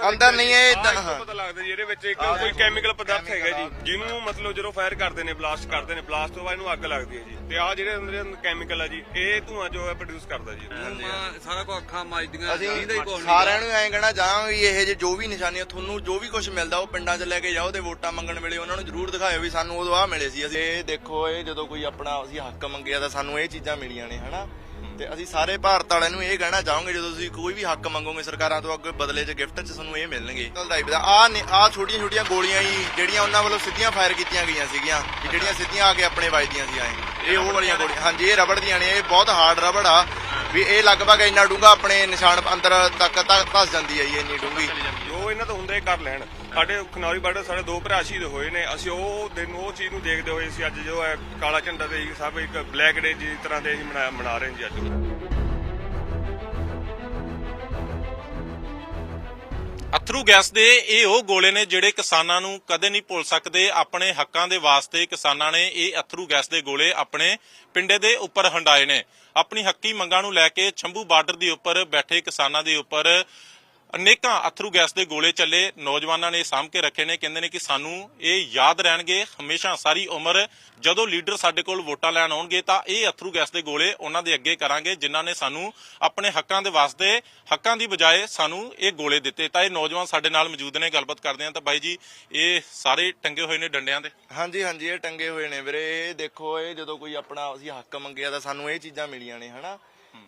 ਅੰਦਰ ਨਹੀਂ ਏਦਾਂ- ਇੱਥੋਂ ਹਾਂ। ਪਤਾ ਲੱਗਦਾ ਜੀ ਇਹਦੇ ਵਿੱਚ ਇੱਕ ਕੋਈ ਕੈਮੀਕਲ ਪਦਾਰਥ ਹੈਗਾ ਜੀ ਜਿਹਨੂੰ ਮਤਲਬ ਜਦੋਂ ਫਾਇਰ ਕਰਦੇ ਨੇ ਬਲਾਸਟ ਕਰਦੇ ਨੇ ਬਲਾਸਟ ਤੋਂ ਬਾਅਦ ਇਹਨੂੰ ਅੱਗ ਲੱਗਦੀ ਹੈ ਜੀ। ਤੇ ਆ ਜਿਹੜੇ ਅੰਦਰ ਕੈਮੀਕਲ ਆ ਜੀ ਇਹ ਧੂਆਂ ਜੋ ਹੈ ਪ੍ਰੋਡਿਊਸ ਕਰਦਾ ਜੀ। ਸਾਰਾ ਕੋ ਅੱਖਾਂ ਮੱਜਦੀਆਂ ਅਸੀਂ ਇਹਦਾ ਹੀ ਕੋਈ ਸਾਰਿਆਂ ਨੂੰ ਐਂ ਕਹਿਣਾ ਚਾਹਾਂ ਵੀ ਇਹ ਜੇ ਜੋ ਵੀ ਨਿਸ਼ਾਨੀਆਂ ਤੁਹਾਨੂੰ ਜੋ ਵੀ ਕੁਝ ਮਿਲਦਾ ਉਹ ਪਿੰਡਾਂ 'ਚ ਲੈ ਕੇ ਜਾਓ ਤੇ ਵੋਟਾਂ ਮੰਗਣ ਵੇਲੇ ਉਹਨਾਂ ਨੂੰ ਜ਼ਰੂਰ ਦਿਖਾਇਓ ਵੀ ਸਾਨੂੰ ਉਦੋਂ ਆ ਮਿਲੇ ਸੀ। ਅਸੀਂ ਇਹ ਦੇਖੋ ਇਹ ਜਦੋਂ ਕੋਈ ਆਪਣਾ ਅਸੀਂ ਹੱਕ ਮੰਗਿਆ ਤਾਂ ਸਾਨੂੰ ਇਹ ਚੀਜ਼ਾਂ ਮਿਲੀਆਂ ਨੇ ਹਨਾ? ਤੇ ਅਸੀਂ ਸਾਰੇ ਭਾਰਤ ਵਾਲਿਆਂ ਨੂੰ ਇਹ ਕਹਿਣਾ ਚਾਹਾਂਗੇ, ਜਦੋਂ ਤੁਸੀਂ ਕੋਈ ਵੀ ਹੱਕ ਮੰਗੋਗੇ ਸਰਕਾਰਾਂ ਤੋਂ ਅੱਗੇ ਬਦਲੇ 'ਚ ਗਿਫਟ 'ਚ ਤੁਹਾਨੂੰ ਇਹ ਮਿਲਣਗੇ। ਟਾਈਪ ਦਾ ਆ ਆ ਛੋਟੀਆਂ ਛੋਟੀਆਂ ਗੋਲੀਆਂ ਹੀ ਜਿਹੜੀਆਂ ਉਹਨਾਂ ਵੱਲੋਂ ਸਿੱਧੀਆਂ ਫਾਇਰ ਕੀਤੀਆਂ ਗਈਆਂ ਸੀਗੀਆਂ ਜਿਹੜੀਆਂ ਸਿੱਧੀਆਂ ਆ ਕੇ ਆਪਣੇ ਵੱਜਦੀਆਂ ਸੀ ਐਂ ਇਹ ਉਹ ਵਾਲੀਆਂ ਗੋਲੀਆਂ ਹਾਂਜੀ, ਇਹ ਰਬੜ ਦੀਆਂ ਨੇ, ਇਹ ਬਹੁਤ ਹਾਰਡ ਰਬੜ ਆ। ਵੀ ਇਹ ਲਗਭਗ ਇੰਨਾ ਡੂੰਘਾ ਆਪਣੇ ਨਿਸ਼ਾਨ ਅੰਦਰ ਤੱਕ ਧਸ ਜਾਂਦੀ ਹੈ ਜੀ, ਇੰਨੀ ਡੂੰਘੀ। ਜੋ ਇਹਨਾਂ ਤੋਂ ਹੁੰਦਾ ਇਹ ਕਰ ਲੈਣ। ਸਾਡੇ ਖਨੌਰੀ ਬਾਰਡਰ ਸਾਡੇ ਦੋ ਭਰਾ ਸ਼ਹੀਦ ਹੋਏ ਨੇ। ਅਸੀਂ ਉਹ ਦਿਨ, ਉਹ ਚੀਜ਼ ਨੂੰ ਦੇਖਦੇ ਹੋਏ ਅਸੀਂ ਅੱਜ ਜੋ ਹੈ ਕਾਲਾ ਝੰਡਾ ਤੇ ਸਭ ਇੱਕ ਬਲੈਕ ਡੇ ਜੀ ਤਰ੍ਹਾਂ ਦੇ ਅਸੀਂ ਮਨਾ ਮਨਾ ਰਹੇ ਹਾਂ ਜੀ ਅੱਜ। ਅਥਰੂ ਗੈਸ ਦੇ ਇਹ ਉਹ ਗੋਲੇ ਨੇ ਜਿਹੜੇ ਕਿਸਾਨਾਂ ਨੂੰ ਕਦੇ ਨਹੀਂ ਭੁੱਲ ਸਕਦੇ। ਆਪਣੇ ਹੱਕਾਂ ਦੇ ਵਾਸਤੇ ਕਿਸਾਨਾਂ ਨੇ ਇਹ ਅਥਰੂ ਗੈਸ ਦੇ ਗੋਲੇ ਆਪਣੇ ਪਿੰਡੇ ਦੇ ਉੱਪਰ ਹੰਡਾਏ ਨੇ। ਆਪਣੀ ਹੱਕੀ ਮੰਗਾਂ ਨੂੰ ਲੈ ਕੇ ਛੰਭੂ ਬਾਰਡਰ ਦੇ ਉੱਪਰ ਬੈਠੇ ਕਿਸਾਨਾਂ ਦੇ ਉੱਪਰ ਅਨੇਕਾਂ ਅਥਰੂ ਗੈਸ ਦੇ ਗੋਲੇ ਚੱਲੇ, ਨੌਜਵਾਨਾਂ ਨੇ ਸਾਂਭ ਕੇ ਰੱਖੇ ਨੇ, ਕਹਿੰਦੇ ਨੇ ਕਿ ਸਾਨੂੰ ਇਹ ਯਾਦ ਰਹਿਣਗੇ, ਹਮੇਸ਼ਾ ਸਾਰੀ ਉਮਰ ਜਦੋਂ ਲੀਡਰ ਸਾਡੇ ਕੋਲ ਵੋਟਾਂ ਲੈਣ ਆਉਣਗੇ ਤਾਂ ਇਹ ਅਥਰੂ ਗੈਸ ਦੇ ਗੋਲੇ ਉਹਨਾਂ ਦੇ ਅੱਗੇ ਕਰਾਂਗੇ, ਜਿਨ੍ਹਾਂ ਨੇ ਸਾਨੂੰ ਆਪਣੇ ਹੱਕਾਂ ਦੇ ਵਾਸਤੇ, ਹੱਕਾਂ ਦੀ ਬਜਾਏ ਸਾਨੂੰ ਇਹ ਗੋਲੇ ਦਿੱਤੇ। ਤਾਂ ਇਹ ਨੌਜਵਾਨ ਸਾਡੇ ਨਾਲ ਮੌਜੂਦ ਨੇ, ਗੱਲਬਾਤ ਕਰਦੇ ਹਾਂ। ਤਾਂ ਬਾਈ ਜੀ, ਇਹ ਸਾਰੇ ਟੰਗੇ ਹੋਏ ਨੇ ਡੰਡਿਆਂ ਤੇ ਹਾਂਜੀ ਹਾਂਜੀ, ਇਹ ਟੰਗੇ ਹੋਏ ਨੇ ਵੀਰੇ। ਇਹ ਦੇਖੋ, ਇਹ ਜਦੋਂ ਕੋਈ ਆਪਣਾ ਅਸੀਂ ਹੱਕ ਮੰਗਿਆ ਤਾਂ ਸਾਨੂੰ ਇਹ ਚੀਜ਼ਾਂ ਮਿਲੀਆਂ ਨੇ, ਹਨਾ?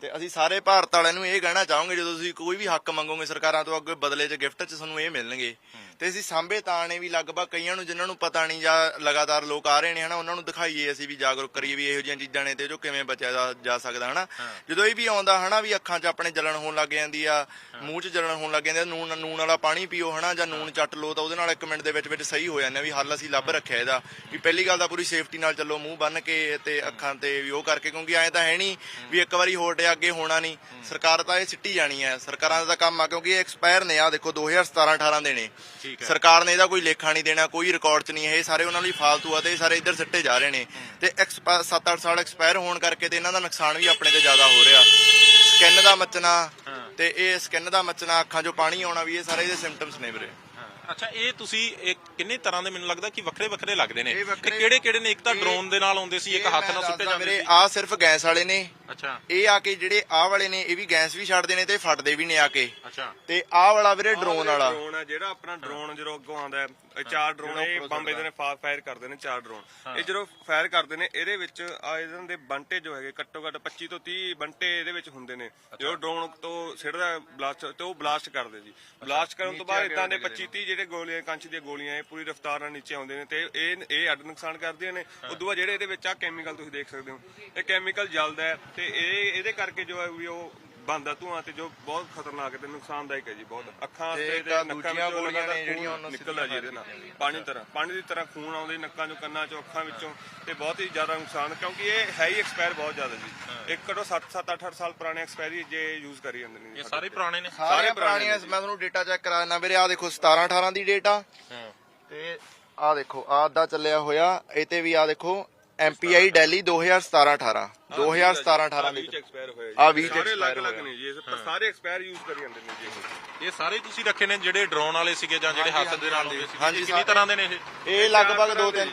ਤੇ ਅਸੀਂ ਸਾਰੇ ਭਾਰਤ ਵਾਲਿਆਂ ਨੂੰ ਇਹ ਕਹਿਣਾ ਚਾਹਾਂਗੇ ਜਦੋਂ ਤੁਸੀਂ ਕੋਈ ਵੀ ਹੱਕ ਮੰਗੋਗੇ ਸਰਕਾਰਾਂ ਤੋਂ ਅੱਗੇ ਬਦਲੇ 'ਚ ਗਿਫਟ 'ਚ ਤੁਹਾਨੂੰ ਇਹ ਮਿਲਣਗੇ। ਤੇ ਅਸੀਂ ਸਾਂਭੇ ਤਾਂ ਨੇ ਵੀ ਲਗਭਗ ਕਈਆਂ ਨੂੰ ਜਿਨ੍ਹਾਂ ਨੂੰ ਪਤਾ ਨਹੀਂ ਜਾਂ ਲਗਾਤਾਰ ਲੋਕ ਆ ਰਹੇ ਨੇ ਹਨਾ ਉਹਨਾਂ ਨੂੰ ਦਿਖਾਈਏ ਅਸੀਂ ਵੀ ਜਾਗਰੂਕ ਕਰੀਏ ਵੀ ਇਹੋ ਜਿਹੀਆਂ ਚੀਜ਼ਾਂ ਨੇ ਤੇ ਜੋ ਕਿਵੇਂ ਬਚਿਆ ਜਾ- ਸਕਦਾ ਹਨਾ। ਜਦੋਂ ਇਹ ਵੀ ਆਉਂਦਾ ਹਨਾ ਵੀ ਅੱਖਾਂ 'ਚ ਆਪਣੇ ਜਲਣ ਹੋਣ ਲੱਗ ਜਾਂਦੀ ਆ ਮੂੰਹ 'ਚ ਜਲਣ ਹੋਣ ਲੱਗ ਜਾਂਦੀ ਆ ਨੂਨ ਨੂਨ ਵਾਲਾ ਪਾਣੀ ਪੀਓ ਹਨਾ ਜਾਂ ਨੂਨ ਚੱਟ ਲਓ ਤਾਂ ਉਹਦੇ ਨਾਲ ਇੱਕ ਮਿੰਟ ਦੇ ਵਿੱਚ ਵਿੱਚ ਸਹੀ ਹੋ ਜਾਂਦਾ ਵੀ ਹੱਲ ਅਸੀਂ ਲੱਭ ਰੱਖਿਆ ਇਹਦਾ। ਵੀ ਪਹਿਲੀ ਗੱਲ ਤਾਂ ਪੂਰੀ ਸੇਫਟੀ ਨਾਲ ਚੱਲੋ ਮੂੰਹ ਬੰਨ ਕੇ ਤੇ ਅੱਖਾਂ ਤੇ ਵੀ ਉਹ ਕਰਕੇ ਕਿਉਂਕਿ ਐਂ ਤਾਂ ਹੈ ਨਹੀਂ ਵੀ ਇੱਕ ਵਾਰੀ ਹੋਟਿਆ ਅੱਗੇ ਹੋਣਾ ਨਹੀਂ। ਸਰਕਾਰ ਤਾਂ ਇਹ ਸਿੱਟੀ ਜਾਣੀ ਹੈ। ਸਰਕਾਰਾਂ ਦਾ ਕੰਮ ਆ ਕਿਉਂਕਿ ਇਹ ਐਕਸਪਾਇਰ ਨੇ। ਆ ਦੇਖੋ 2017 18 ਦੇ ਨੇ। ਸਰਕਾਰ ਨੇ ਇਹਦਾ ਕੋਈ ਲੇਖਾ ਨਹੀਂ ਦੇਣਾ ਕੋਈ ਰਿਕਾਰਡ 'ਚ ਨਹੀਂ ਇਹ ਸਾਰੇ ਉਹਨਾਂ ਲਈ ਫਾਲਤੂ ਆ ਤੇ ਇਹ ਸਾਰੇ ਇੱਧਰ ਸਿੱਟੇ ਜਾ ਰਹੇ ਨੇ। ਤੇ 7-8 ਸਾਲ ਐਕਸਪਾਇਰ ਹੋਣ ਕਰਕੇ ਤੇ ਇਹਨਾਂ ਦਾ ਨੁਕਸਾਨ ਵੀ ਆਪਣੇ ਤੇ ਜ਼ਿਆਦਾ ਹੋ ਰਿਹਾ। ਸਕਿਨ ਦਾ ਮੱਚਣਾ ਤੇ ਇਹ ਸਕਿਨ ਦਾ ਮੱਚਣਾ ਅੱਖਾਂ 'ਚੋਂ ਪਾਣੀ ਆਉਣਾ ਵੀ ਇਹ ਸਾਰੇ ਇਹਦੇ ਸਿੰਪਟਮਸ ਨੇ ਵੀਰੇ। ਅੱਛਾ ਇਹ ਤੁਸੀਂ ਇਹ ਕਿੰਨੇ ਤਰ੍ਹਾਂ ਦੇ ਮੈਨੂੰ ਲੱਗਦਾ ਕਿ ਵੱਖਰੇ ਵੱਖਰੇ ਲੱਗਦੇ ਨੇ? ਇਹ ਵੱਖਰੇ- ਕਿਹੜੇ ਕਿਹੜੇ ਨੇ? ਇੱਕ ਤਾਂ ਇਹ- ਡਰੋਨ ਦੇ ਨਾਲ ਆਉਂਦੇ ਸੀ ਇੱਕ ਹੱਥ ਨਾਲ ਸੁੱਟੇ ਜਾਂਦੇ ਵੀਰੇ ਸੀ। ਆ ਸਿਰਫ ਗੈਸ ਵਾਲੇ ਨੇ। ਅੱਛਾ। ਇਹ ਆ ਕੇ ਜਿਹੜੇ ਆਹ ਵਾਲੇ ਨੇ ਇਹ ਵੀ ਗੈਸ ਵੀ ਛੱਡਦੇ ਨੇ ਤੇ ਫਟਦੇ ਵੀ ਨੇ ਆ ਕੇ। ਅੱਛਾ। ਤੇ ਆਹ ਵਾਲਾ ਵੀਰੇ ਡਰੋਨ ਵਾਲਾ ਡਰੋਨ ਹੈ ਜਿਹੜਾ ਆਪਣਾ ਡਰੋਨ ਜਦੋਂ ਅੱਗੋਂ ਆਉਂਦਾ ਹੈ ਇਹ ਚਾਰ ਡਰੋਨ ਇਹ ਬੰਬੇ ਦੇ ਨੇ ਫਾਇਰ ਕਰਦੇ ਨੇ ਚਾਰ ਡਰੋਨ ਇਹ ਜਦੋਂ ਫਾਇਰ ਕਰਦੇ ਨੇ ਇਹਦੇ ਵਿੱਚ ਆ ਇਹਨਾਂ ਦੇ ਬੰਟੇ ਜੋ ਹੈਗੇ ਘੱਟੋ ਘੱਟ 25 ਤੋਂ 30 ਬੰਟੇ ਇਹਦੇ ਵਿੱਚ ਹੁੰਦੇ ਨੇ। ਜਦੋਂ ਡਰੋਨ ਤੋਂ ਸਿੱਟਦਾ ਬਲਾਸਟ ਤੇ ਉਹ ਬਲਾਸਟ ਕਰਦੇ ਜੀ। ਬਲਾਸਟ ਕਰਨ ਤੋਂ ਬਾਅਦ ਇਦਾਂ ਦੇ 25 30 ਜਿਹੜੇ ਗੋਲੀਆਂ ਕੰਚ ਦੀਆਂ ਗੋਲੀਆਂ ਇਹ ਪੂਰੀ ਰਫ਼ਤਾਰ ਨਾਲ ਨੀਚੇ ਆਉਂਦੇ ਨੇ ਤੇ ਇਹ ਇਹ ਅੱਡ ਨੁਕਸਾਨ ਕਰਦੀਆਂ ਨੇ। ਉਦੋਂ ਬਾਅਦ ਜਿਹੜੇ ਇਹਦੇ ਵਿੱਚ ਆ ਕੈਮੀਕਲ ਤੁਸੀਂ ਦੇਖ ਸਕਦੇ ਹੋ। ਇਹ ਕੈਮੀਕਲ ਜਲਦਾ ਹੈ ਤੇ ਇਹ ਇਹਦੇ ਕਰਕੇ ਜੋ ਹੈ ਵੀ ਉਹ ਬੰਦਾ ਧੂਆਂ ਤੇ ਜੋ ਬਹੁਤ ਖਤਰਨਾਕ ਤੇ ਨੁਕਸਾਨਦਾਇਕ ਹੈ ਜੀ ਬਹੁਤ। ਅੱਖਾਂ ਤੇ ਤੇ ਆਹ ਨੱਕਾਂ ਦੂਜੀਆਂ ਵਿੱਚੋਂ ਗੋਲੀਆਂ ਲਗਾਤਾਰ ਨੇ ਜਿਹੜੀਆਂ ਖੂਨ ਉਹਨਾਂ ਨਿਕਲਦਾ ਜੀ ਇਹਦੇ ਨਾਲ। ਪਾਣੀ ਤਰ੍ਹਾਂ ਪਾਣੀ ਦੀ ਤਰ੍ਹਾਂ ਖੂਨ ਆਉਂਦੇ ਨੱਕਾਂ ਚੋਂ ਕੰਨਾਂ ਚੋਂ ਅੱਖਾਂ ਵਿੱਚੋਂ ਤੇ ਬਹੁਤ ਹੀ ਜ਼ਿਆਦਾ ਨੁਕਸਾਨ ਕਿਉਂਕਿ ਇਹ ਹੈ ਹੀ ਐਕਸਪਾਇਰ ਬਹੁਤ ਜ਼ਿਆਦਾ ਜੀ। ਇੱਕ ਘੱਟੋ 7 7 8 ਸਾਲ ਪੁਰਾਣੇ ਐਕਸਪਾਇਰੀ ਜੇ ਯੂਜ਼ ਕਰੀ ਜਾਂਦੇ ਨੇ ਇਹ ਸਾਰੇ ਪੁਰਾਣੇ ਨੇ। ਸਾਰੇ ਪੁਰਾਣੀਆਂ ਮੈਂ ਤੁਹਾਨੂੰ ਡੇਟਾ ਚੈੱਕ ਕਰਾ ਦਿੰਦਾ ਵੀਰੇ ਆ ਦੇਖੋ 17 18 ਦੀ ਡੇਟ ਤੇ ਆ ਦੇਖੋ ਆ ਅੱਧਾ ਚੱਲਿਆ ਹੋਇਆ। ਇਹ ਤੇ ਵੀ ਆ ਦੇਖੋ MPI ਦਿੱਲੀ 2017 18 2017 18 ਵਿੱਚ ਦੇ ਐਕਸਪਾਇਰ ਆਹ ਵੀਹ ਚ ਸਾਰੇ ਅਲੱਗ ਅਲੱਗ। ਨੇ ਜੀ ਇਹ ਸਾਰੇ ਐਕਸਪਾਇਰ ਯੂਜ਼ ਕਰੀ ਜਾਂਦੇ ਨੇ ਜੀ ਇਹ। ਸਾਰੇ ਤੁਸੀਂ ਰੱਖੇ ਨੇ ਜਿਹੜੇ ਡਰੋਨ ਵਾਲੇ ਸੀਗੇ ਜਾਂ ਜਿਹੜੇ ਹੱਥ ਦੇ ਨਾਲ ਹੁੰਦੇ ਸੀ ਹਾਂਜੀ, ਕਿੰਨੀ। ਤਰ੍ਹਾਂ ਦੇ ਨੇ ਇਹ? ਇਹ ਲਗਭਗ ਦੋ ਤਿੰਨ।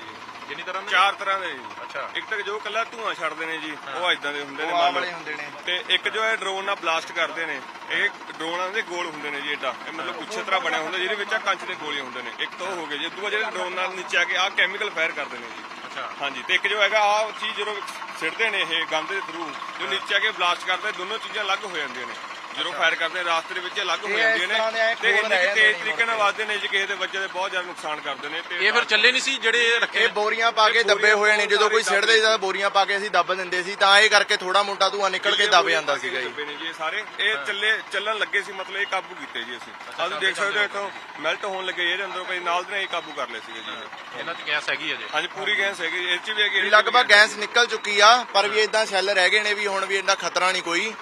ਕਿੰਨੀ ਤਰ੍ਹਾਂ ਦੇ? ਚਾਰ ਤਰ੍ਹਾਂ ਦੇ ਜੀ। ਅੱਛਾ। ਇੱਕ ਤਾਂ ਜੋ ਕੱਲਾ ਧੂਆਂ ਛੱਡਦੇ ਨੇ ਜੀ ਉਹ ਇਦਾਂ ਦੇ ਹੁੰਦੇ ਨੇ। ਵਾਲੇ ਹੁੰਦੇ ਨੇ। ਤੇ ਇੱਕ ਜੋ ਹੈ ਡਰੋਨ ਨਾਲ ਬਲਾਸਟ ਕਰਦੇ ਨੇ ਇਹ ਡਰੋਨਾਂ ਦੇ ਗੋਲ ਹੁੰਦੇ ਨੇ ਜੀ ਏਡਾ ਇਹ ਮਤਲਬ ਗੁੱਛੇ ਤਰ੍ਹਾਂ ਬਣਿਆ ਹੁੰਦਾ ਜਿਹਦੇ ਵਿੱਚ ਆ ਕੰਚ ਦੇ ਗੋਲੇ ਹੁੰਦੇ ਨੇ। ਇੱਕ ਤਾਂ ਹੋ ਗਏ ਜੀ ਦੂਆ ਜਿਹੜੇ ਡਰੋਨ ਨਾਲ ਨੀਚੇ ਆ ਕੇ ਆ ਕੈਮੀਕਲ ਫਾਇਰ ਕਰਦੇ ਨੇ ਜੀ। ਅੱਛਾ। ਹਾਂਜੀ ਤੇ ਇੱਕ ਜੋ ਹੈਗਾ ਆ ਚੀਜ਼ ਜਦੋਂ ਸਿੱਟਦੇ ਨੇ ਇਹ ਗੰਦ ਦੇ ਥਰੂ ਜੋ ਨੀਚੇ ਆ ਕੇ ਬਲਾਸਟ ਕਰਦੇ ਦੋਨੋਂ ਚੀਜ਼ਾਂ ਅਲੱਗ ਹੋ ਜਾਂਦੀਆਂ ਨੇ। ਜਦੋਂ ਫਾਇਰ ਕਰਦੇ ਰਾਸਤੇ ਦੇ ਵਿੱਚ ਅਲੱਗ ਹੋ ਇਹ ਜਾਂਦੀਆਂ ਇਸ ਤਰ੍ਹਾਂ ਦੇ ਐਂ ਨੇ ਤੇ ਖੋਲ ਇੰਨੇ ਰਹਿ ਕੁ ਜਾਂਦੇ ਤੇਜ਼ ਨੇ ਤਰੀਕੇ ਨਾਲ ਵੱਜਦੇ ਨੇ ਜੀ ਕਿਸੇ ਦੇ ਵੱਜੇ ਦੇ ਬਹੁਤ ਜ਼ਿਆਦਾ ਨੁਕਸਾਨ ਕਰਦੇ ਨੇ ਤੇ ਇਹ ਫਿਰ ਚੱਲੇ ਨਹੀਂ ਸੀ ਜਿਹੜੇ ਰੱਖੇ ਇਹ? ਬੋਰੀਆਂ ਪਾ ਕੇ ਦੱਬੇ ਹੋਏ ਨੇ ਜਦੋਂ ਕੋਈ ਸਿੱਟਦੇ ਤਾਂ ਬੋਰੀਆਂ ਪਾ ਕੇ ਅਸੀਂ ਦੱਬ ਦਿੰਦੇ ਸੀ ਤਾਂ ਇਹ ਕਰਕੇ ਥੋੜਾ ਮੋਟਾ ਧੂਆਂ ਨਿਕਲ ਕੇ ਦੱਬ ਜਾਂਦਾ ਸੀਗਾ ਜੀ। ਦੱਬੇ ਨੇ ਜੀ ਇਹ ਸਾਰੇ। ਇਹ ਚੱਲੇ ਚੱਲਣ ਲੱਗੇ ਸੀ ਮਤਲਬ ਇਹ ਕਾਬੂ ਕੀਤੇ ਜੀ ਅਸੀਂ। ਤੁਸੀਂ ਦੇਖ ਸਕਦੇ ਹੋ ਇੱਥੋਂ ਮੈਲਟ ਹੋਣ ਲੱਗੇ ਇਹਦੇ ਅੰਦਰੋਂ ਕੋਈ ਨਾਲ ਦੇ ਨਾਲ ਇਹ ਕਾਬੂ ਕਰ ਲਏ ਸੀਗੇ ਜੀ। ਇਹ। ਇਹਨਾਂ 'ਚ ਗੈਸ ਹੈਗੀ ਅਜੇ ਹਾਂਜੀ ਪੂਰੀ ਗੈਸ ਹੈਗੀ ਇਹ ਚ ਵੀ ਹੈਗੀ ਵੀ ਇਹਦੇ ਚ ਵੀ ਲਗਭਗ ਗੈਸ ਨਿਕਲ ਚੁੱਕੀ ਆ ਪਰ ਵੀ ਇਦਾਂ ਸੈੱਲ ਰਹਿ ਗਏ ਨੇ ਵੀ ਹੁਣ ਵੀ ਇੰਨਾ ਖਤਰਾ ਨਹੀਂ ਕੋਈ।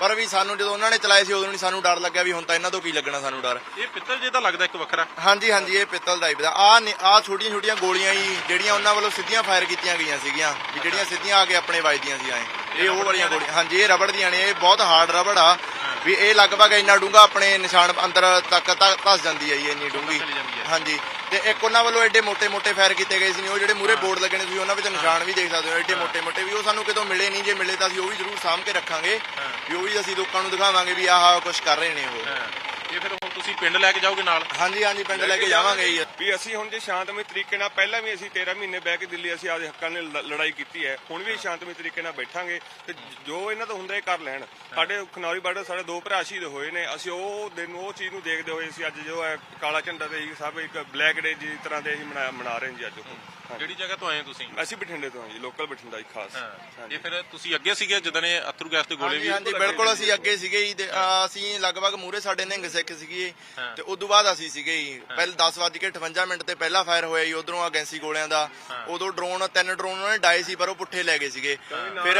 ਪਰ ਵੀ ਸਾਨੂੰ ਜਦੋਂ ਉਹਨਾਂ ਨੇ ਚਲਾਏ ਸੀ ਉਦੋਂ ਨਹੀਂ ਸਾਨੂੰ ਡਰ ਲੱਗਿਆ ਵੀ ਹੁਣ ਤਾਂ ਇਹਨਾਂ ਤੋਂ ਕੀ ਲੱਗਣਾ ਸਾਨੂੰ ਡਰ। ਇਹ ਪਿੱਤਲ ਜੇ ਤਾਂ ਲੱਗਦਾ ਇੱਕ ਵੱਖਰਾ। ਹਾਂਜੀ ਹਾਂਜੀ ਇਹ ਪਿੱਤਲ ਟਾਈਪ ਦਾ। ਆ ਆ ਛੋਟੀਆਂ ਛੋਟੀਆਂ ਗੋਲੀਆਂ ਹੀ ਜਿਹੜੀਆਂ ਉਹਨਾਂ ਵੱਲੋਂ ਸਿੱਧੀਆਂ ਫਾਇਰ ਕੀਤੀਆਂ ਗਈਆਂ ਸੀਗੀਆਂ ਵੀ ਜਿਹੜੀਆਂ ਸਿੱਧੀਆਂ ਆ ਕੇ ਆਪਣੇ ਵੱਜਦੀਆਂ ਸੀ ਐ। ਇਹ ਉਹ ਵਾਲੀਆਂ ਗੋਲੀਆਂ। ਹਾਂਜੀ ਇਹ ਰਬੜ ਦੀਆਂ ਨੇ ਇਹ ਬਹੁਤ ਹਾਰਡ ਰਬੜ ਆ। ਵੀ ਇਹ ਲਗਭਗ ਇੰਨਾ ਡੂੰਗਾ ਆਪਣੇ ਨਿਸ਼ਾਨ ਅੰਦਰ ਤੱਕ ਧੱਸ ਜਾਂਦੀ ਹੈ ਜੀ ਇੰਨੀ ਡੂੰਗੀ। ਹਾਂਜੀ। ਤੇ ਇੱਕ ਉਹਨਾਂ ਵੱਲੋਂ ਐਡੇ ਮੋਟੇ ਮੋਟੇ ਫਾਇਰ ਕੀਤੇ ਗਏ ਸੀ ਉਹ ਜਿਹੜੇ ਮੂਰੇ ਬੋਰਡ ਲੱਗੇ ਨੇ ਤੁਸੀਂ ਉਹਨਾਂ ਵਿੱਚ ਨਿਸ਼ਾਨ ਵੀ ਦੇਖ ਸਕਦੇ ਹੋ ਐਡੇ ਮੋਟੇ ਮੋਟੇ ਵੀ ਉਹ ਸਾਨੂੰ ਕਿਤੋਂ ਮਿਲੇ ਨਹੀਂ ਜੇ ਮਿਲੇ ਤਾਂ ਅਸੀਂ ਉਹ ਵੀ ਜ਼ਰੂਰ ਸਾਂਭ ਕੇ ਰੱਖਾਂਗੇ ਵੀ ਉਹ ਵੀ ਅਸੀਂ ਲੋਕਾਂ ਨੂੰ ਦਿਖਾਵਾਂਗੇ ਵੀ ਆਹ ਕੁਝ ਕਰ ਰਹੇ ਨੇ ਉਹ। ਇਹ ਫਿਰ ਹੁਣ ਤੁਸੀਂ ਪਿੰਡ ਲੈ ਕੇ ਜਾਓਗੇ ਨਾਲ? ਹਾਂਜੀ ਹਾਂਜੀ ਪਿੰਡ ਲੈ ਕੇ ਜਾਵਾਂਗੇ ਜੀ। ਵੀ ਅਸੀਂ ਹੁਣ ਜੇ ਸ਼ਾਂਤਮਈ ਤਰੀਕੇ ਨਾਲ ਪਹਿਲਾਂ ਵੀ ਅਸੀਂ 13 ਮਹੀਨੇ ਬਹਿ ਕੇ ਦਿੱਲੀ ਅਸੀਂ ਆਪਦੇ ਹੱਕਾਂ ਲ- ਲੜਾਈ ਕੀਤੀ ਹੈ ਹੁਣ ਵੀ ਸ਼ਾਂਤਮਈ ਤਰੀਕੇ ਨਾਲ ਬੈਠਾਂਗੇ ਤੇ ਜੋ ਇਹਨਾਂ ਤੋਂ ਹੁੰਦਾ ਇਹ ਕਰ ਲੈਣ। ਸਾਡੇ ਖਨੌਰੀ ਬਾਰਡਰ ਸਾਡੇ ਦੋ ਭਰਾ ਸ਼ਹੀਦ ਹੋਏ ਨੇ ਅਸੀਂ ਉਹ ਦਿਨ ਉਹ ਚੀਜ਼ ਨੂੰ ਦੇਖਦੇ ਹੋਏ ਅਸੀਂ ਅੱਜ ਜੋ ਹੈ ਕਾਲਾ ਝੰਡਾ ਤੇ ਸਭ ਇੱਕ ਬਲੈਕ ਡੇ ਜੀ ਤਰ੍ਹਾਂ ਦੇ ਅਸੀਂ ਮਨਾ ਮਨਾ ਰਹੇ ਹਾਂ ਜੀ ਅੱਜ ਉਹ। ਹਾਂਜੀ। ਜਿਹੜੀ ਜਗ੍ਹਾ ਤੋਂ ਆਏ ਹੋ ਤੁਸੀਂ? ਅਸੀਂ ਬਠਿੰਡੇ ਤੋਂ ਹਾਂ ਜੀ ਲੋਕਲ ਬਠਿੰਡਾ ਜੀ ਖਾਸ। ਇਹ ਫਿਰ ਤੁਸੀਂ ਅੱਗੇ ਸੀਗੇ ਜਦੋਂ ਨੇ ਅਥਰੂ ਗੈਸ ਦੇ ਗੋਲੇ ਹਾਂਜੀ ਵੀ ਹਾਂਜੀ ਬਿਲਕੁਲ ਅਸੀਂ ਅੱਗੇ ਸੀਗੇ ਜੀ ਤੇ, ਅਹ, ਅਸੀਂ ਲਗਭਗ ਮੂਰੇ ਸਾਡੇ ਨਿਹੰਗ ਸਿੱਖ ਸੀਗੇ ਤੇ ਉਦੋਂ ਬਾਅਦ ਅਸੀਂ ਸੀਗੇ ਜੀ। ਪਹਿਲ 10:58 ਮਿੰਟ ਤੇ ਪਹਿਲਾ ਫਾਇਰ ਹੋਇਆ ਜੀ ਉਧਰੋਂ ਅਗੈਂਸੀ ਗੋਲਿਆਂ ਦਾ। ਉਦੋਂ ਡਰੋਨ ਤਿੰਨ ਡਰੋਨ ਉਹਨਾਂ ਨੇ ਡਾਏ ਸੀ ਪਰ ਉਹ ਪੁੱਠੇ ਲੈ ਗਏ ਸੀਗੇ। ਫਿਰ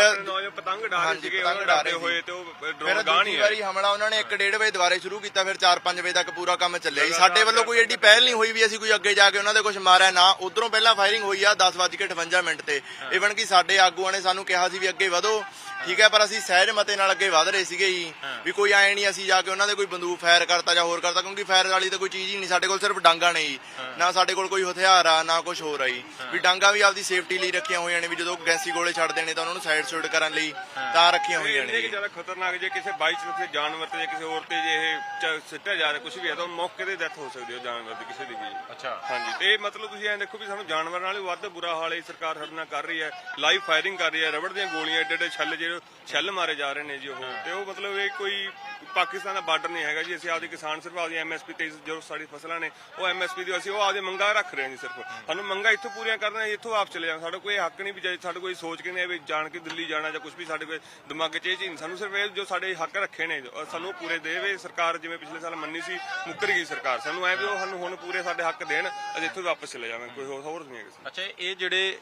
ਪਤੰਗ ਡਾ ਰਹੇ ਹਾਂਜੀ, ਸੀਗੇ ਪਤੰਗ ਰਹੇ ਹੋਏ। ਤੇ ਉਹ ਡਰੋਨ ਨਹੀਂ ਵਾਰੀ ਹਮਲਾ ਉਹਨਾਂ ਨੇ 1:30 ਵਜੇ ਦੁਬਾਰੇ ਸ਼ੁਰੂ ਕੀਤਾ ਫਿਰ 4-5 ਵਜੇ ਤੱਕ ਪੂਰਾ ਕੰਮ ਚੱਲਿਆ ਜੀ। ਸਾਡੇ ਵੱਲੋਂ ਕੋਈ ਐਡੀ ਪਹਿਲ ਨਹੀਂ ਹੋਈ ਵੀ ਅਸੀਂ ਕੋਈ ਅੱਗੇ ਜਾ ਕੇ ਉਹਨਾਂ ਦੇ ਕੁਝ ਮਾਰਿਆ ਨਾ। ਉਧਰੋਂ ਪਹਿਲਾਂ ਫਾਇਰਿੰਗ ਹੋਈ ਆ 10:58 ਮਿੰਟ ਤੇ। ਇਵਨ ਕਿ ਸਾਡੇ ਆਗੂਆਂ ਨੇ ਸਾਨੂੰ ਕਿਹਾ ਸੀ ਵੀ ਅੱਗੇ ਵਧੋ। ਠੀਕ ਹੈ ਪਰ ਅਸੀਂ ਸਹਿਜ ਮਤੇ ਨਾਲ ਅੱਗੇ ਵਧ ਰਹੇ ਸੀਗੇ ਜੀ। ਵੀ ਕੋਈ ਐ ਨਹੀਂ ਅਸੀਂ ਜਾ ਕੇ ਉਹਨਾਂ ਦੇ ਕੋਈ ਬੰਦੂਕ ਫਾਇਰ ਕਰਤਾ ਜਾਂ ਹੋਰ ਕਰਤਾ ਕਿਉਂਕਿ ਫਾਇਰ ਵਾਲੀ ਤਾਂ ਕੋਈ ਚੀਜ਼ ਹੀ ਨਹੀਂ ਸਾਡੇ ਕੋਲ ਸਿਰਫ ਡਾਂਗਾ ਨੇ ਜੀ। ਨਾ ਸਾਡੇ ਕੋਲ ਕੋਈ ਹਥਿਆਰ ਆ ਨਾ ਕੁਝ ਹੋਰ ਆ ਜੀ। ਵੀ ਡਾਂਗਾ ਵੀ ਆਪਦੀ ਸੇਫਟੀ ਲਈ ਰੱਖੀਆਂ ਹੋਈਆਂ ਨੇ ਵੀ ਜਦੋਂ ਗੈਂਸੀ ਗੋਲੇ ਛੱਡਦੇ ਨੇ ਤਾਂ ਉਹਨਾਂ ਨੂੰ ਸਾਈਡ ਸ਼ੂਟ ਕਰਨ ਲਈ ਤਾਂ ਰੱਖੀਆਂ ਹੋਈਆਂ ਨੇ ਜੀ। ਜ਼ਿਆਦਾ ਖਤਰਨਾਕ ਜੇ ਕਿਸੇ ਬਾਈ ਚ ਕਿਸੇ ਜਾਨਵਰ ਤੇ ਜਾਂ ਕਿਸੇ ਹੋਰ ਤੇ ਜੇ ਇਹ ਸਿੱਟਿਆ ਜਾ ਰਿਹਾ ਕੁਝ ਵੀ ਹੈ ਤਾਂ ਮੌਕੇ ਤੇ ਡੈਥ ਹੋ ਸਕਦੀ ਹੈ ਜਾਨਵਰ ਦੀ ਕਿਸੇ ਦੀ ਵੀ। ਅੱਛਾ। ਹਾਂਜੀ ਤੇ ਇਹ ਮਤਲਬ ਤੁਸੀਂ ਐਂ ਦੇਖੋ ਵੀ ਸਾਨੂੰ ਜਾਨਵਰਾਂ ਨਾਲ ਵੀ ਵੱਧ ਬੁਰਾ ਹਾਲ ਹੈ ਸਰਕਾਰ ਨਾਲ ਕਰ ਰਹੀ ਹੈ ਲਾਈਵ ਫਾਇਰਿੰਗ ਕਰ ਰਹੀ ਹੈ ਰਬੜ ਦੀਆਂ ਗੋਲੀਆਂ ਏਡੇ ਏਡੇ ਛੱਲ ਜਿਹੜੇ ਛੱਲ ਮਾਰੇ ਜਾ ਰਹੇ ਨੇ ਜੀ ਉਹ। ਤੇ ਉਹ ਮਤਲਬ ਇਹ ਕੋਈ ਪਾਕਿਸਤਾਨ ਦਾ ਬਾਰਡਰ ਨਹੀਂ ਹੈਗਾ ਜੀ। ਅਸੀਂ ਆਪਦੇ ਕਿਸਾਨ ਸਿਰਫ ਆਪਦੀ ਐਮਐਸਪੀ ਤੇ ਜੋ ਸਾਡੀ ਫਸਲਾਂ ਨੇ ਉਹ ਐਮਐਸਪੀ ਦੀ ਅਸੀਂ ਉਹ ਆਪਦੇ ਮੰਗਾਂ ਰੱਖ ਰਹੇ ਹਾਂ ਜੀ ਸਿਰਫ। ਸਾਨੂੰ ਮੰਗਾਂ ਇੱਥੋਂ ਪੂਰੀਆਂ ਕਰਨਾ ਇੱਥੋਂ ਵਾਪਸ ਚਲੇ ਜਾਣਾ। ਸਾਡਾ ਕੋਈ ਹੱਕ ਨਹੀਂ ਵੀ ਜੇ ਸਾਡਾ ਕੋਈ ਸੋਚ ਕੇ ਨਹੀਂ ਵੀ ਜਾਣ ਕੇ ਦਿੱਲੀ ਜਾਣਾ ਜਾਂ ਕੁਝ ਵੀ ਸਾਡੇ ਕੋਈ ਦਿਮਾਗ 'ਚ ਇਹ ਚੀਜ਼ ਨਹੀਂ। ਸਾਨੂੰ ਸਿਰਫ ਇਹ ਜੋ ਸਾਡੇ ਹੱਕ ਰੱਖੇ ਨੇ ਸਾਨੂੰ ਪੂਰੇ ਦੇਵੇ ਸਰਕਾਰ ਜਿਵੇਂ ਪਿਛਲੇ ਸਾਲ ਮੰਨੀ ਸੀ ਮੁੱਕਰ ਗਈ ਸਰਕਾਰ। ਸਾਨੂੰ ਐ ਵੀ ਉਹ ਸਾਨੂੰ ਹੁਣ ਪੂਰੇ ਸਾਡੇ ਹੱਕ ਦੇਣ ਅਸੀਂ ਇੱਥੋਂ ਵਾਪਸ ਚਲੇ ਜਾਵਾਂਗੇ। ਕੋਈ ਹੋਰ ਹੋਰ ਨਹੀਂ ਹੈਗਾ। ਅੱਛਾ ਇਹ ਜਿਹੜੇ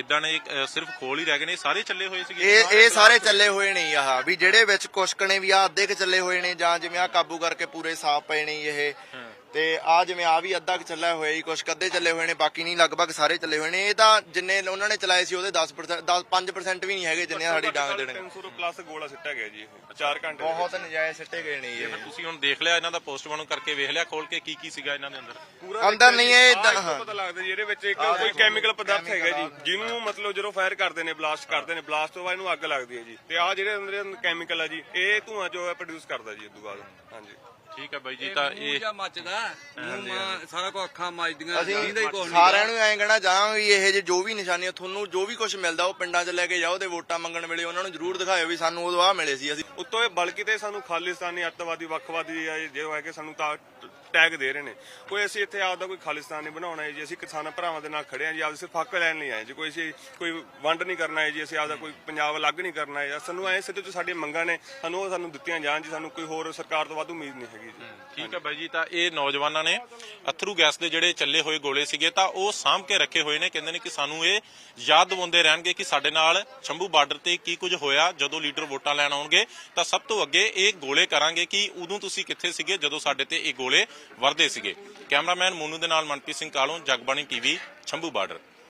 ਇਦਾਂ ਨੇ ਸਿਰਫ ਖੋਲ ਹੀ ਰਹਿ ਗਏ ਨੇ ਸਾਰੇ ਚੱਲੇ ਹੋਏ ਸੀਗੇ? ਇਹ ਇਹ ਸਾਰੇ ਚੱਲੇ ਹੋਏ ਨੇ ਜੀ ਆਹ। ਵੀ ਜਿਹੜੇ ਵਿੱਚ ਕੁਸ਼ਕਣੇ ਵੀ ਆ ਅੱਧੇ ਕ ਚੱਲੇ ਹੋਏ ਨੇ ਜਾਂ ਜਿਵੇਂ ਆ ਕਾਬੂ ਕਰਕੇ ਪੂਰੇ ਸਾਫ਼ ਪਏ ਨੇ ਇਹ। ਤੇ ਆ ਜਿਵੇਂ ਆ ਵੀ ਅੱਧਾ ਕ ਚੱਲਿਆ ਹੋਇਆ ਜੀ ਕੁਛ ਅੱਧੇ ਚੱਲੇ ਹੋਏ ਨੇ ਬਾਕੀ ਨਹੀਂ ਲਗਭਗ ਸਾਰੇ ਚੱਲੇ ਹੋਏ ਨੇ। ਇਹ ਤਾਂ ਜਿੰਨੇ ਉਹਨਾਂ ਨੇ ਚਲਾਏ ਸੀ ਉਹਦੇ 10% 10 5% ਵੀ ਨਹੀਂ ਹੈਗੇ ਜਿੰਨੇ ਸਾਡੀ ਡਾਂਗ ਦੇਣੇ। 300 ਪਲੱਸ ਗੋਲਾ ਸਿੱਟਿਆ ਗਿਆ ਜੀ ਇਹ 4 ਘੰਟੇ ਬਹੁਤ ਨਜਾਇਜ਼ ਸਿੱਟੇ ਗਏ ਨੇ ਇਹ। ਫਿਰ ਤੁਸੀਂ ਹੁਣ ਦੇਖ ਲਿਆ ਇਹਨਾਂ ਦਾ ਪੋਸਟਮਾਰਟਮ ਕਰਕੇ ਵੇਖ ਲਿਆ ਖੋਲ ਕੇ ਕੀ ਕੀ ਸੀਗਾ ਇਹਨਾਂ ਦੇ ਅੰਦਰ? ਅੰਦਰ ਨਹੀਂ ਇਹ ਹਾਂ। ਪਤਾ ਲੱਗਦਾ ਜੀ ਇਹਦੇ ਵਿੱਚ ਇੱਕ ਕੋਈ ਕੈਮੀਕਲ ਪਦਾਰਥ ਹੈਗਾ ਜੀ ਜਿਹਨੂੰ ਮਤਲਬ ਜਦੋਂ ਫਾਇਰ ਕਰਦੇ ਨੇ ਬਲਾਸਟ ਕਰਦੇ ਨੇ ਬਲਾਸਟ ਤੋਂ ਬਾਅਦ ਇਹਨੂੰ ਅੱਗ ਲੱਗਦੀ ਹੈ ਜੀ। ਤੇ ਆਹ ਜਿਹੜੇ ਅੰਦਰ ਕੈਮੀਕਲ ਆ ਜੀ ਇਹ ਧੂਆਂ ਜੋ ਹੈ ਪ੍ਰੋਡਿਊਸ ਕਰਦਾ ਜੀ ਇਸ ਤੋਂ ਬਾਅਦ। ਹਾਂਜੀ। ਠੀਕ ਹੈ ਬਾਈ ਜੀ ਤਾਂ ਮੂੰਹ ਇਹ ਜਾਂ ਮੱਚਦਾ ਮੂੰਹ ਮਾਂ ਸਾਰਾ ਕੋ ਅੱਖਾਂ ਮੱਚਦੀਆਂ ਅਸੀਂ ਦੀਂਦਾ ਹੀ ਕੁਛ ਸਾਰਿਆਂ ਨੂੰ ਐਂ ਕਹਿਣਾ ਚਾਹਾਂਗੇ ਵੀ ਇਹ ਜੇ ਜੋ ਵੀ ਨਿਸ਼ਾਨੀਆਂ ਤੁਹਾਨੂੰ ਜੋ ਵੀ ਕੁਝ ਮਿਲਦਾ ਉਹ ਪਿੰਡਾਂ 'ਚ ਲੈ ਕੇ ਜਾਓ ਤੇ ਵੋਟਾਂ ਮੰਗਣ ਵੇਲੇ ਉਹਨਾਂ ਨੂੰ ਜ਼ਰੂਰ ਦਿਖਾਇਓ ਵੀ ਸਾਨੂੰ ਉਦੋਂ ਆਹ ਮਿਲੇ ਸੀ ਅਸੀਂ ਉੱਤੋਂ ਇਹ ਬਲਕਿ ਤੇ ਸਾਨੂੰ ਖਾਲਿਸਤਾਨੀ ਅੱਤਵਾਦੀ ਵੱਖਵਾਦੀ ਆ ਜੋ ਹੈ ਕਿ ਸਾਨੂੰ ਤਾਂ ਟੈਗ ਦੇ ਰਹੇ ਨੇ। ਕੋਈ ਅਸੀਂ ਇੱਥੇ ਆਪਦਾ ਕੋਈ ਖਾਲਿਸਤਾਨ ਨਹੀਂ ਬਣਾਉਣਾ ਹੈ ਜੀ, ਅਸੀਂ ਕਿਸਾਨਾਂ ਭਰਾਵਾਂ ਦੇ ਨਾਲ ਖੜੇ ਹਾਂ ਜੀ, ਆਪਦੇ ਸਿਰਫ ਹੱਕ ਲੈਣ ਲਈ ਆਏ ਜੀ। ਕੋਈ ਅਸੀਂ ਕੋਈ ਵੰਡ ਨਹੀਂ ਕਰਨਾ ਹੈ ਜੀ, ਅਸੀਂ ਆਪਦਾ ਕੋਈ ਪੰਜਾਬ ਅਲੱਗ ਨਹੀਂ ਕਰਨਾ ਹੈ। ਸਾਨੂੰ ਐ ਸਿੱਧੇ ਤੋਂ ਸਾਡੀਆਂ ਮੰਗਾਂ ਨੇ, ਸਾਨੂੰ ਉਹ ਸਾਨੂੰ ਦਿੱਤੀਆਂ ਜਾਣ ਜੀ, ਸਾਨੂੰ ਕੋਈ ਹੋਰ ਸਰਕਾਰ ਤੋਂ ਵੱਧ ਉਮੀਦ ਨਹੀਂ ਹੈਗੀ ਜੀ। ਠੀਕ ਹੈ ਬਾਈ ਜੀ, ਤਾਂ ਇਹ ਨੌਜਵਾਨਾਂ ਨੇ ਅਥਰੂ ਗੈਸ ਦੇ ਜਿਹੜੇ ਚੱਲੇ ਹੋਏ ਗੋਲੇ ਸੀਗੇ, ਤਾਂ ਉਹ ਸਾਂਭ ਕੇ ਰੱਖੇ ਹੋਏ ਨੇ। ਕਹਿੰਦੇ ਨੇ ਕਿ ਸਾਨੂੰ ਇਹ ਯਾਦ ਦਿਵਾਉਂਦੇ ਰਹਿਣਗੇ ਕਿ ਸਾਡੇ ਨਾਲ ਸ਼ੰਭੂ ਬਾਰਡਰ ਤੇ ਕੀ ਕੁਝ ਹੋਇਆ, ਜਦੋਂ ਲੀਡਰ ਵੋਟਾਂ ਲੈਣ ਆਉਣਗੇ, ਤਾਂ ਸਭ ਤੋਂ ਅੱਗੇ ਇਹ ਗੋਲੇ ਕਰਾਂਗੇ ਕਿ ਉਦੋਂ ਤੁਸੀਂ ਕਿੱਥੇ ਸੀਗੇ, ਜਦੋਂ ਸਾਡੇ ਤੇ ਇਹ ਗੋਲੇ ਵਰਦੇ ਸੀਗੇ। ਕੈਮਰਾਮੈਨ ਮੋਨੂ ਦੇ ਨਾਲ ਮਨਪ੍ਰੀਤ ਸਿੰਘ ਕਾਲੋਂ ਜਗਬਾਣੀ ਟੀਵੀ ਸ਼ੰਭੂ ਬਾਰਡਰ।